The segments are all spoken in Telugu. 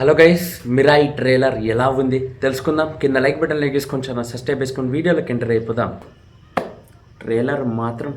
హలో గైస్ మిరాయి ట్రైలర్ ఎలా ఉంది? తెలుసుకుందాం. కింద లైక్ బటన్ లైక్ చేసుకొని చాలా సబ్స్క్రైబ్ చేసుకొని వీడియోలోకి ఎంటర్ అయిపోదాం. ట్రైలర్ మాత్రం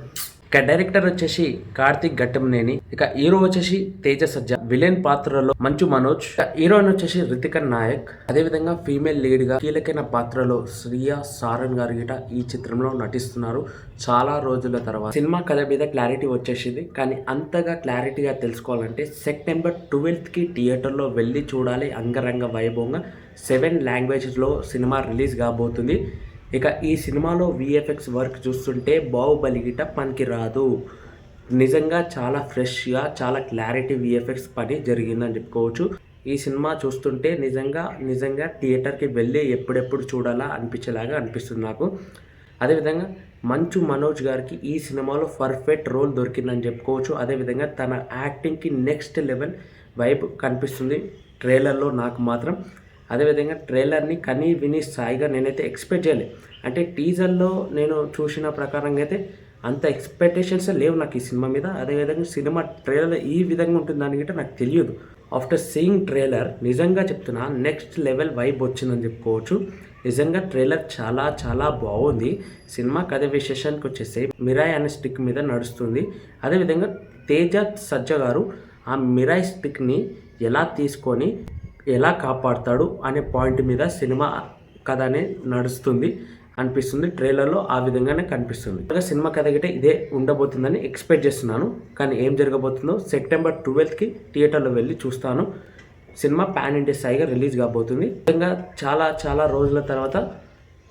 ఇక డైరెక్టర్ వచ్చేసి కార్తిక్ ఘట్టంనేని ఇక హీరో వచ్చేసి తేజ సజ్జ విలన్ పాత్రలో మంచు మనోజ్ హీరోయిన్ వచ్చేసి రితిక నాయక్. అదే విధంగా ఫీమేల్ లీడ్గా కీలకైన పాత్రలో శ్రియా సారన్ గారు గిట ఈ చిత్రంలో నటిస్తున్నారు చాలా రోజుల తర్వాత. సినిమా కథ మీద క్లారిటీ వచ్చేసింది కానీ అంతగా క్లారిటీగా తెలుసుకోవాలంటే సెప్టెంబర్ ట్వెల్త్కి థియేటర్లో వెళ్ళి చూడాలి అంగరంగ వైభవంగా. సెవెన్ లాంగ్వేజ్లో సినిమా రిలీజ్ కాబోతుంది. ఇక ఈ సినిమాలో విఎఫ్ఎక్స్ వర్క్ చూస్తుంటే బాహుబలి గిట పనికి రాదు నిజంగా చాలా ఫ్రెష్గా చాలా క్లారిటీ విఎఫ్ఎక్స్ పని జరిగిందని చెప్పుకోవచ్చు. ఈ సినిమా చూస్తుంటే నిజంగా నిజంగా థియేటర్కి వెళ్ళి ఎప్పుడెప్పుడు చూడాలా అనిపించేలాగా అనిపిస్తుంది నాకు. అదేవిధంగా మంచు మనోజ్ గారికి ఈ సినిమాలో పర్ఫెక్ట్ రోల్ దొరికిందని చెప్పుకోవచ్చు. అదేవిధంగా తన యాక్టింగ్కి నెక్స్ట్ లెవెల్ వైబ్ కనిపిస్తుంది. ట్రైలర్లో నాకు మాత్రం అదేవిధంగా ట్రైలర్ని కనీ విని స్థాయిగా నేనైతే ఎక్స్పెక్ట్ చేయలేదు అంటే టీజర్లో నేను చూసిన ప్రకారంగా అయితే అంత ఎక్స్పెక్టేషన్స్ లేవు నాకు ఈ సినిమా మీద. అదేవిధంగా సినిమా ట్రైలర్ ఈ విధంగా ఉంటుందని అంటే నాకు తెలియదు. ఆఫ్టర్ సీయింగ్ ట్రైలర్ నిజంగా చెప్తున్నా నెక్స్ట్ లెవెల్ వైబ్ వచ్చిందని చెప్పుకోవచ్చు. నిజంగా ట్రైలర్ చాలా చాలా బాగుంది. సినిమా కథ విశేషానికి వచ్చేసి మిరాయ్ అనే స్టిక్ మీద నడుస్తుంది. అదేవిధంగా తేజ సజ్జ గారు ఆ మిరాయ్ స్టిక్ని ఎలా తీసుకొని ఎలా కాపాడతాడు అనే పాయింట్ మీద సినిమా కథ అనే నడుస్తుంది అనిపిస్తుంది. ట్రైలర్లో ఆ విధంగానే కనిపిస్తుంది. సినిమా కథ గిట్ట ఇదే ఉండబోతుందని ఎక్స్పెక్ట్ చేస్తున్నాను. కానీ ఏం జరగబోతుందో సెప్టెంబర్ ట్వెల్త్కి థియేటర్లో వెళ్ళి చూస్తాను. సినిమా పాన్ ఇండియా స్థాయిగా రిలీజ్ కాబోతుంది. విధంగా చాలా చాలా రోజుల తర్వాత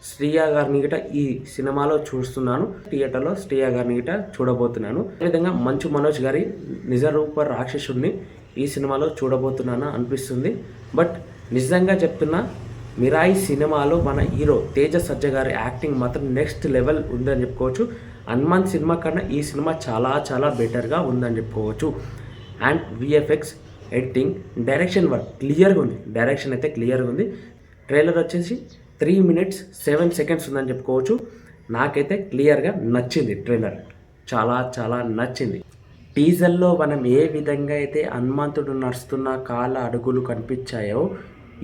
శ్రీయా గారిని గిట ఈ సినిమాలో చూస్తున్నాను. థియేటర్లో శ్రీయా గారిని గిట చూడబోతున్నాను. అదేవిధంగా మంచు మనోజ్ గారి నిజరూప రాక్షసుడిని ఈ సినిమాలో చూడబోతున్నాను అనిపిస్తుంది. బట్ నిజంగా చెప్తున్నా మిరాయి సినిమాలో మన హీరో తేజ సజ్జ గారి యాక్టింగ్ మాత్రం నెక్స్ట్ లెవెల్ ఉందని చెప్పుకోవచ్చు. హనుమాన్ సినిమా కన్నా ఈ సినిమా చాలా చాలా బెటర్గా ఉందని చెప్పుకోవచ్చు. And VFX editing direction work క్లియర్గా ఉంది. డైరెక్షన్ అయితే క్లియర్గా ఉంది. ట్రైలర్ వచ్చేసి త్రీ మినిట్స్ సెవెన్ సెకండ్స్ ఉందని చెప్పుకోవచ్చు. నాకైతే క్లియర్గా నచ్చింది ట్రైలర్. చాలా చాలా నచ్చింది. టీజర్లో మనం ఏ విధంగా అయితే హనుమంతుడు నడుస్తున్న కాళ్ళ అడుగులు కనిపించాయో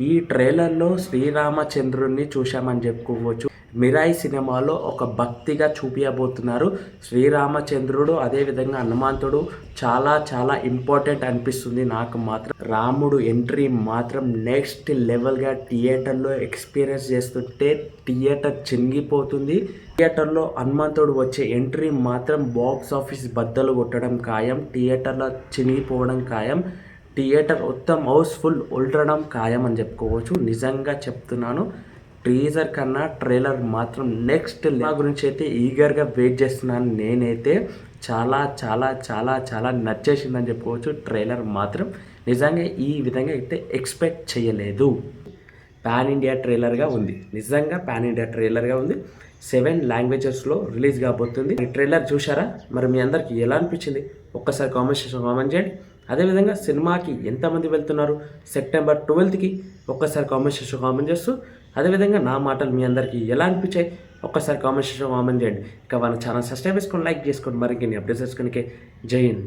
ఈ ట్రైలర్లో శ్రీరామచంద్రుణ్ణి చూశామని చెప్పుకోవచ్చు మిరాయి సినిమాలో ఒక భక్తిగా చూపించబోతున్నారు శ్రీరామచంద్రుడు అదేవిధంగా హనుమంతుడు. చాలా చాలా ఇంపార్టెంట్ అనిపిస్తుంది నాకు మాత్రం. రాముడు ఎంట్రీ మాత్రం నెక్స్ట్ లెవెల్గా థియేటర్లో ఎక్స్పీరియన్స్ చేస్తుంటే థియేటర్ చినిగిపోతుంది. థియేటర్లో హనుమంతుడు వచ్చే ఎంట్రీ మాత్రం బాక్స్ ఆఫీస్ బద్దలు కొట్టడం ఖాయం. థియేటర్లో చినిగిపోవడం ఖాయం. థియేటర్ మొత్తం హౌస్ఫుల్ ఉండడం ఖాయం అని చెప్పుకోవచ్చు. నిజంగా చెప్తున్నాను. టీజర్ కన్నా ట్రైలర్ మాత్రం నెక్స్ట్ నా గురించి అయితే ఈగర్గా వెయిట్ చేస్తున్నాను. నేనైతే చాలా చాలా చాలా చాలా నచ్చేసిందని చెప్పుకోవచ్చు. ట్రైలర్ మాత్రం నిజంగా ఈ విధంగా అయితే ఎక్స్పెక్ట్ చేయలేదు. పాన్ ఇండియా ట్రైలర్గా ఉంది. నిజంగా పాన్ ఇండియా ట్రైలర్గా ఉంది. సెవెన్ లాంగ్వేజెస్లో రిలీజ్ కాబోతుంది. ఈ ట్రైలర్ చూసారా మరి మీ అందరికి ఎలా అనిపించింది? ఒక్కసారి కామెంట్ సెక్షన్ కామెంట్ చేయండి. అదేవిధంగా సినిమాకి ఎంతమంది వెళ్తున్నారు? సెప్టెంబర్ ట్వెల్త్కి ఒక్కసారి కామెంట్ సెక్షన్ కామెంట్ చేస్తూ అదేవిధంగా నా మాటలు మీ అందరికీ ఎలా అనిపించాయి? ఒక్కసారి కామెంట్ సెక్షన్ కామెంట్ చేయండి. ఇక వాళ్ళ ఛానల్ సబ్స్క్రైబ్ చేసుకొని లైక్ చేసుకోండి మరి అప్డేట్స్ చేసుకోనికి జై హింద్.